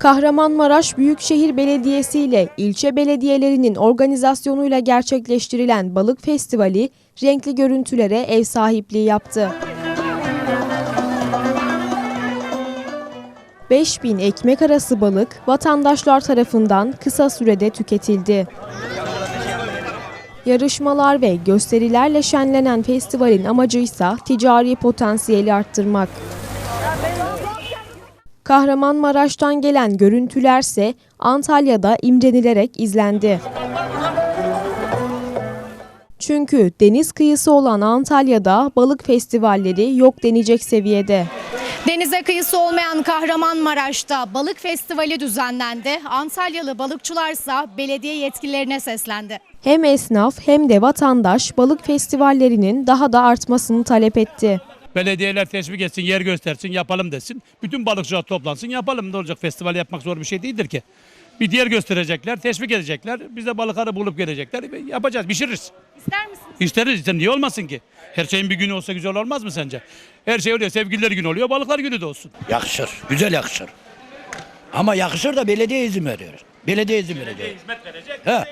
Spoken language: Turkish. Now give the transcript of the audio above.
Kahramanmaraş Büyükşehir Belediyesi ile ilçe belediyelerinin organizasyonuyla gerçekleştirilen balık festivali renkli görüntülere ev sahipliği yaptı. 5000 ekmek arası balık vatandaşlar tarafından kısa sürede tüketildi. Yarışmalar ve gösterilerle şenlenen festivalin amacıysa ticari potansiyeli arttırmak. Kahramanmaraş'tan gelen görüntülerse Antalya'da imrenilerek izlendi. Çünkü deniz kıyısı olan Antalya'da balık festivalleri yok denecek seviyede. Denize kıyısı olmayan Kahramanmaraş'ta balık festivali düzenlendi. Antalyalı balıkçılarsa belediye yetkililerine seslendi. Hem esnaf hem de vatandaş balık festivallerinin daha da artmasını talep etti. Belediyeler teşvik etsin, yer göstersin, yapalım desin. Bütün balıkçılar toplansın, yapalım. Ne olacak? Festival yapmak zor bir şey değildir ki. Bir yer gösterecekler, teşvik edecekler. Biz de balıkları bulup gelecekler. Yapacağız, pişiririz. İster misiniz? İsteriz. Sen niye olmasın ki? Her şeyin bir günü olsa güzel olmaz mı sence? Her şey oluyor. Sevgililer günü oluyor, balıklar günü de olsun. Yakışır. Güzel yakışır. Ama yakışır da belediye izin veriyor. Belediye izin verecek. Hizmet verecek, He.